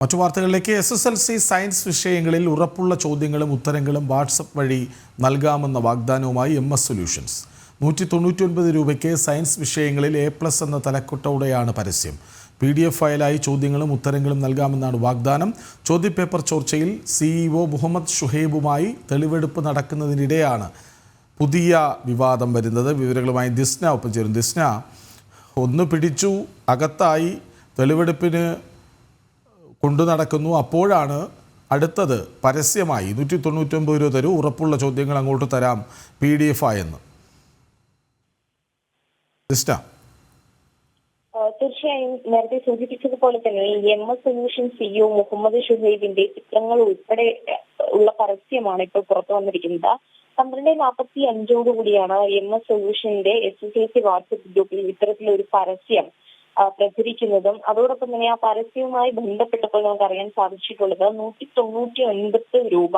മറ്റു വാർത്തകളിലേക്ക് S S L C science വിഷയങ്ങളിൽ ഉറപ്പുള്ള ചോദ്യങ്ങളും ഉത്തരങ്ങളും വാട്സപ്പ് വഴി നൽകാമെന്ന വാഗ്ദാനവുമായി എം എസ് സൊല്യൂഷൻസ് നൂറ്റി തൊണ്ണൂറ്റൊൻപത് രൂപയ്ക്ക് സയൻസ് വിഷയങ്ങളിൽ എ പ്ലസ് എന്ന തലക്കുട്ടോടെയാണ് പരസ്യം. പി ഡി എഫ് ഫയലായി ചോദ്യങ്ങളും ഉത്തരങ്ങളും നൽകാമെന്നാണ് വാഗ്ദാനം. ചോദ്യപേപ്പർ ചോർച്ചയിൽ സിഇഒ മുഹമ്മദ് ഷുഹൈബുമായി തെളിവെടുപ്പ് നടക്കുന്നതിനിടെയാണ് പുതിയ വിവാദം വരുന്നത്. വിവരങ്ങളുമായി ദിസ്ന ഒപ്പം ചേരും. ദിസ്ന ഒന്ന് പിടിച്ചു അകത്തായി തെളിവെടുപ്പിന് കൊണ്ടു നടക്കുന്നു. അപ്പോഴാണ് അടുത്തത് പരസ്യമായി നൂറ്റി തൊണ്ണൂറ്റൊമ്പത് രൂപ തരൂ. ഉറപ്പുള്ള ചോദ്യങ്ങൾ അങ്ങോട്ട് തരാം പി ഡി എഫ് ആയെന്ന്. തീർച്ചയായും നേരത്തെ സൂചിപ്പിച്ചതുപോലെ തന്നെ M S solution CEO Muhammad ഷുഹൈബിന്റെ ചിത്രങ്ങൾ ഉൾപ്പെടെ ഉള്ള പരസ്യമാണ് ഇപ്പോൾ പുറത്തു വന്നിരിക്കുന്നത്. പന്ത്രണ്ട് നാൽപ്പത്തി അഞ്ചോടുകൂടിയാണ് M S സൊല്യൂഷന്റെ S S L C WhatsApp ഗ്രൂപ്പിൽ ഇത്തരത്തിലൊരു പരസ്യം പ്രചരിക്കുന്നതും അതോടൊപ്പം തന്നെ ആ പരസ്യവുമായി ബന്ധപ്പെട്ടപ്പോൾ നമുക്ക് അറിയാൻ സാധിച്ചിട്ടുള്ളത് നൂറ്റി തൊണ്ണൂറ്റി ഒൻപത് രൂപ.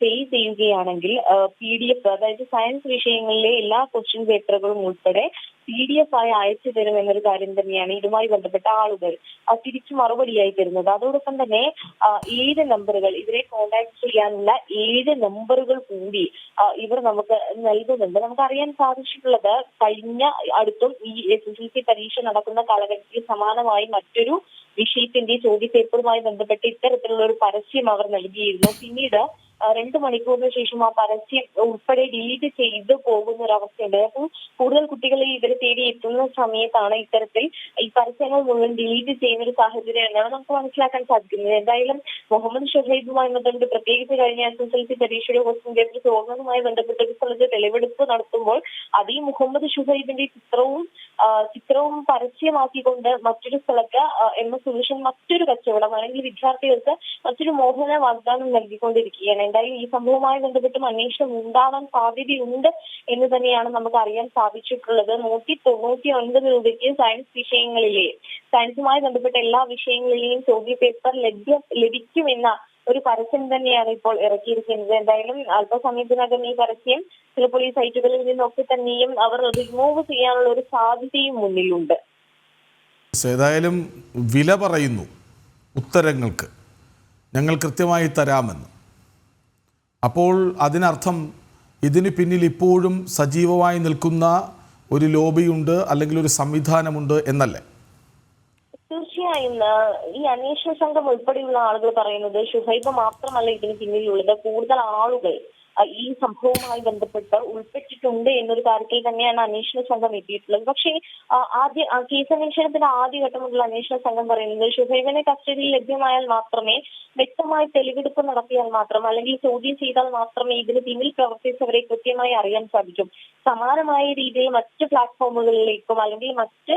പേ ചെയ്യുകയാണെങ്കിൽ പി ഡി എഫ് അതായത് സയൻസ് വിഷയങ്ങളിലെ എല്ലാ ക്വസ്റ്റ്യൻ പേപ്പറുകളും ഉൾപ്പെടെ പി ഡി എഫ് ആയി അയച്ചു തരും എന്നൊരു കാര്യം തന്നെയാണ് ഇതുമായി ബന്ധപ്പെട്ട ആളുകൾ. തിരിച്ചു മറുപടിയായി തരുന്നത്. അതോടൊപ്പം തന്നെ ഏഴ് നമ്പറുകൾ ഇവരെ കോൺടാക്ട് ചെയ്യാനുള്ള ഏഴ് നമ്പറുകൾ കൂടി ഇവർ നമുക്ക് നൽകുന്നുണ്ട്. നമുക്ക് അറിയാൻ സാധിച്ചിട്ടുള്ളത് കഴിഞ്ഞ അടുത്തും ഈ എസ് എസ് എൽ സി പരീക്ഷ നടക്കുന്ന കാലഘട്ടത്തിൽ സമാനമായി മറ്റൊരു വിഷയത്തിന്റെ ചോദ്യപേപ്പറുമായി ബന്ധപ്പെട്ട് ഇത്തരത്തിലുള്ള ഒരു പരസ്യം അവർ നൽകിയിരുന്നു. പിന്നീട് രണ്ട് മണിക്കൂറിന് ശേഷം ആ പരസ്യം ഉൾപ്പെടെ ഡിലീറ്റ് ചെയ്ത് പോകുന്ന ഒരു അവസ്ഥയുണ്ട് അപ്പോൾ കൂടുതൽ കുട്ടികൾ ഇവരെ തേടി എത്തുന്ന സമയത്താണ് ഇത്തരത്തിൽ ഈ പരസ്യങ്ങൾ മുഴുവൻ ഡിലീറ്റ് ചെയ്യുന്ന ഒരു സാഹചര്യം എന്നാണ് നമുക്ക് മനസ്സിലാക്കാൻ സാധിക്കുന്നത്. എന്തായാലും മുഹമ്മദ് ഷഹീദുമായി ബന്ധപ്പെട്ട് പ്രത്യേകിച്ച് കഴിഞ്ഞ എസ് എസ് എൽ സി പരീക്ഷയുടെ ക്വസ്റ്റ്യൻ പേപ്പർ ചോർന്നതുമായി ബന്ധപ്പെട്ട് ഒരു സ്ഥലത്ത് തെളിവെടുപ്പ് നടത്തുമ്പോൾ അതേ മുഹമ്മദ് ഷുഹൈബിന്റെ ചിത്രവും ചിത്രവും പരസ്യമാക്കിക്കൊണ്ട് മറ്റൊരു സ്ഥലത്ത് എം. എസ്. സുരേഷൻ മറ്റൊരു കച്ചവടം അല്ലെങ്കിൽ വിദ്യാർത്ഥികൾക്ക് മറ്റൊരു മോഹന വാഗ്ദാനം നൽകിക്കൊണ്ടിരിക്കുകയാണ്. എന്തായാലും ഈ സംഭവവുമായി ബന്ധപ്പെട്ടും അന്വേഷണം ഉണ്ടാവാൻ സാധ്യതയുണ്ട് എന്ന് തന്നെയാണ് നമുക്ക് അറിയാൻ സാധിച്ചിട്ടുള്ളത്. നൂറ്റി തൊണ്ണൂറ്റി ഒൻപത് രൂപയ്ക്ക് സയൻസ് വിഷയങ്ങളിലെയും സയൻസുമായി ബന്ധപ്പെട്ട എല്ലാ വിഷയങ്ങളിലെയും ചോദ്യ പേപ്പർ ലഭ്യ ലഭിക്കുമെന്ന ഒരു പരസ്യം തന്നെയാണ് ഇപ്പോൾ ഇറക്കിയിരിക്കുന്നത്. എന്തായാലും അല്പസമയത്തിനകം ഈ പരസ്യം ചില ഈ സൈറ്റുകളിൽ നിന്നൊക്കെ തന്നെയും അവർ റിമൂവ് ചെയ്യാനുള്ള ഒരു സാധ്യതയും മുന്നിലുണ്ട്. ഏതായാലും വില പറയുന്നു ഉത്തരങ്ങൾക്ക്. ഞങ്ങൾ കൃത്യമായി തരാമെന്ന്. അപ്പോൾ അതിനർത്ഥം ഇതിന് പിന്നിൽ ഇപ്പോഴും സജീവമായി നിൽക്കുന്ന ഒരു ലോബിയുണ്ട് അല്ലെങ്കിൽ ഒരു സംവിധാനമുണ്ട് എന്നല്ലേ? തീർച്ചയായും ഈ അന്വേഷണ സംഘം ഉൾപ്പെടെയുള്ള ആളുകൾ പറയുന്നത് ഷുഹൈബ് മാത്രമല്ല ഇതിന് പിന്നിലുള്ളത് കൂടുതൽ ആളുകൾ. ഈ സംഭവവുമായി ബന്ധപ്പെട്ട് ഉൾപ്പെട്ടിട്ടുണ്ട് എന്നൊരു കാര്യത്തിൽ തന്നെയാണ് അന്വേഷണ സംഘം എത്തിയിട്ടുള്ളത്. പക്ഷേ ആദ്യ കേസ് അന്വേഷണത്തിന്റെ ആദ്യഘട്ടം മുതൽ അന്വേഷണ സംഘം പറയുന്നത് ഷുഹൈബിനെ കസ്റ്റഡിയിൽ ലഭ്യമായാൽ മാത്രമേ വ്യക്തമായി തെളിവെടുപ്പ് നടത്തിയാൽ മാത്രം അല്ലെങ്കിൽ ചോദ്യം ചെയ്താൽ മാത്രമേ ഇതിന് പിന്നിൽ പ്രവർത്തിച്ചവരെ കൃത്യമായി അറിയാൻ സാധിക്കും. സമാനമായ രീതിയിൽ മറ്റ് പ്ലാറ്റ്ഫോമുകളിലേക്കും അല്ലെങ്കിൽ മറ്റ്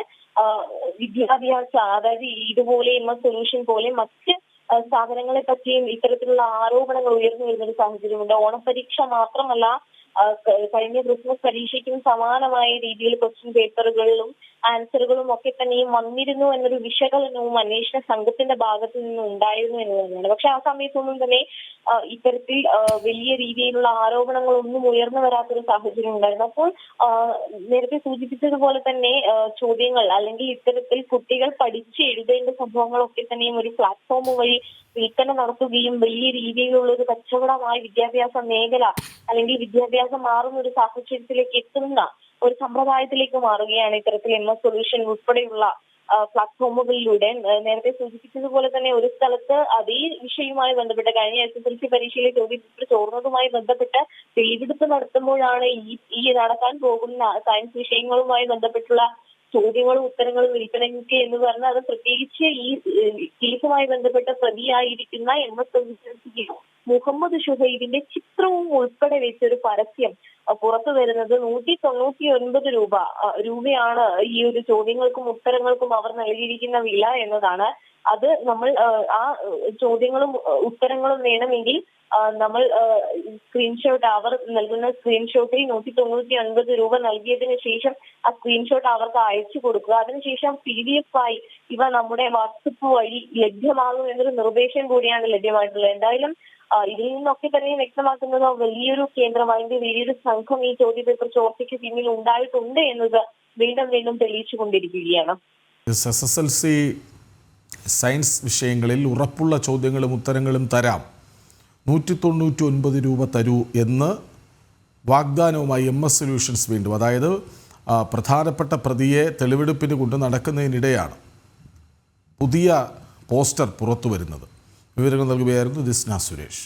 വിദ്യാഭ്യാസ അതായത് ഇതുപോലെ എം എസ് സൊല്യൂഷൻ പോലെ മറ്റ് സ്ഥാപനങ്ങളെ പറ്റിയും ഇത്തരത്തിലുള്ള ആരോപണങ്ങൾ ഉയർന്നു വരുന്ന ഒരു സാഹചര്യമുണ്ട്. ഓണപരീക്ഷ മാത്രമല്ല കഴിഞ്ഞ ക്രിസ്മസ് പരീക്ഷയ്ക്കും സമാനമായ രീതിയിൽ ക്വസ്റ്റ്യൻ പേപ്പറുകളിലും ആൻസറുകളും ഒക്കെ തന്നെയും വന്നിരുന്നു എന്നൊരു വിശകലനവും അന്വേഷണ സംഘത്തിന്റെ ഭാഗത്തു നിന്ന് ഉണ്ടായിരുന്നു എന്ന് തന്നെയാണ് പക്ഷെ ആ സമയത്തൊന്നും തന്നെ ഇത്തരത്തിൽ വലിയ രീതിയിലുള്ള ആരോപണങ്ങൾ ഒന്നും ഉയർന്നു വരാത്തൊരു സാഹചര്യം ഉണ്ടായിരുന്നു. അപ്പോൾ നേരത്തെ സൂചിപ്പിച്ചതുപോലെ തന്നെ ചോദ്യങ്ങൾ അല്ലെങ്കിൽ ഇത്തരത്തിൽ കുട്ടികൾ പഠിച്ച് എഴുതേണ്ട സംഭവങ്ങളൊക്കെ തന്നെയും ഒരു പ്ലാറ്റ്ഫോം വഴി വിൽപ്പന നടത്തുകയും വലിയ രീതിയിലുള്ള ഒരു കച്ചവടമായ വിദ്യാഭ്യാസ മേഖല അല്ലെങ്കിൽ വിദ്യാഭ്യാസം മാറുന്ന ഒരു സാഹചര്യത്തിലേക്ക് എത്തുന്ന ഒരു സമ്പ്രദായത്തിലേക്ക് മാറുകയാണ് ഇത്തരത്തിൽ എം എസ് സൊല്യൂഷൻ ഉൾപ്പെടെയുള്ള പ്ലാറ്റ്ഫോമുകളിലൂടെ. നേരത്തെ സൂചിപ്പിച്ചതുപോലെ തന്നെ ഒരു സ്ഥലത്ത് അതേ വിഷയവുമായി ബന്ധപ്പെട്ട് കഴിഞ്ഞ എസ് എസ് എൽ സി പരീക്ഷയിലെ ചോദ്യപേപ്പർ ചോർന്നതുമായി ബന്ധപ്പെട്ട് തെളിവെടുപ്പ് നടത്തുമ്പോഴാണ് ഈ ഈ നടക്കാൻ പോകുന്ന സയൻസ് വിഷയങ്ങളുമായി ബന്ധപ്പെട്ടുള്ള ചോദ്യങ്ങളും ഉത്തരങ്ങളും വിൽപ്പനയ്ക്ക് എന്ന് പറഞ്ഞാൽ അത് പ്രത്യേകിച്ച് ഈ കേസുമായി ബന്ധപ്പെട്ട പ്രതിയായിരിക്കുന്ന എം എസ് മുഹമ്മദ് ഷുഹൈബിന്റെ ചിത്രവും ഉൾപ്പെടെ വെച്ച ഒരു പരസ്യം പുറത്തു വരുന്നത് നൂറ്റി തൊണ്ണൂറ്റി ഒൻപത് രൂപ രൂപയാണ് ഈ ഒരു ചോദ്യങ്ങൾക്കും ഉത്തരങ്ങൾക്കും അവർ നൽകിയിരിക്കുന്ന വില എന്നതാണ് അത് നമ്മൾ ആ, ചോദ്യങ്ങളും ഉത്തരങ്ങളും വേണമെങ്കിൽ നമ്മൾ സ്ക്രീൻഷോട്ട് അവർ നൽകുന്ന സ്ക്രീൻഷോട്ടിൽ നൂറ്റി തൊണ്ണൂറ്റി അൻപത് രൂപ നൽകിയതിനു ശേഷം ആ സ്ക്രീൻഷോട്ട് അവർക്ക് അയച്ചു കൊടുക്കുക. അതിനുശേഷം പി ഡി എഫ് ആയി ഇവ നമ്മുടെ വാട്സപ്പ് വഴി ലഭ്യമാകും എന്നൊരു നിർദ്ദേശം കൂടിയാണ് ലഭ്യമായിട്ടുള്ളത്. എന്തായാലും ഇതിൽ നിന്നൊക്കെ തന്നെ വ്യക്തമാക്കുന്നത് വലിയൊരു കേന്ദ്രം അല്ലെങ്കിൽ വലിയൊരു സംഘം ഈ ചോദ്യപേപ്പർ ചോർച്ചയ്ക്ക് പിന്നിൽ ഉണ്ടായിട്ടുണ്ട് എന്നത് വീണ്ടും വീണ്ടും തെളിയിച്ചുകൊണ്ടിരിക്കുകയാണ് S S L C science വിഷയങ്ങളിൽ ഉറപ്പുള്ള ചോദ്യങ്ങളും ഉത്തരങ്ങളും തരാം. നൂറ്റി തൊണ്ണൂറ്റി ഒൻപത് രൂപ തരൂ എന്ന് വാഗ്ദാനവുമായി എം എസ് സൊല്യൂഷൻസ് വീണ്ടും. അതായത് പ്രധാനപ്പെട്ട പ്രതിയെ തെളിവെടുപ്പിന് കൊണ്ട് നടക്കുന്നതിനിടെയാണ് പുതിയ പോസ്റ്റർ പുറത്തു വരുന്നത് വിവരങ്ങൾ നൽകുകയായിരുന്നു ദിസ്ന സുരേഷ്.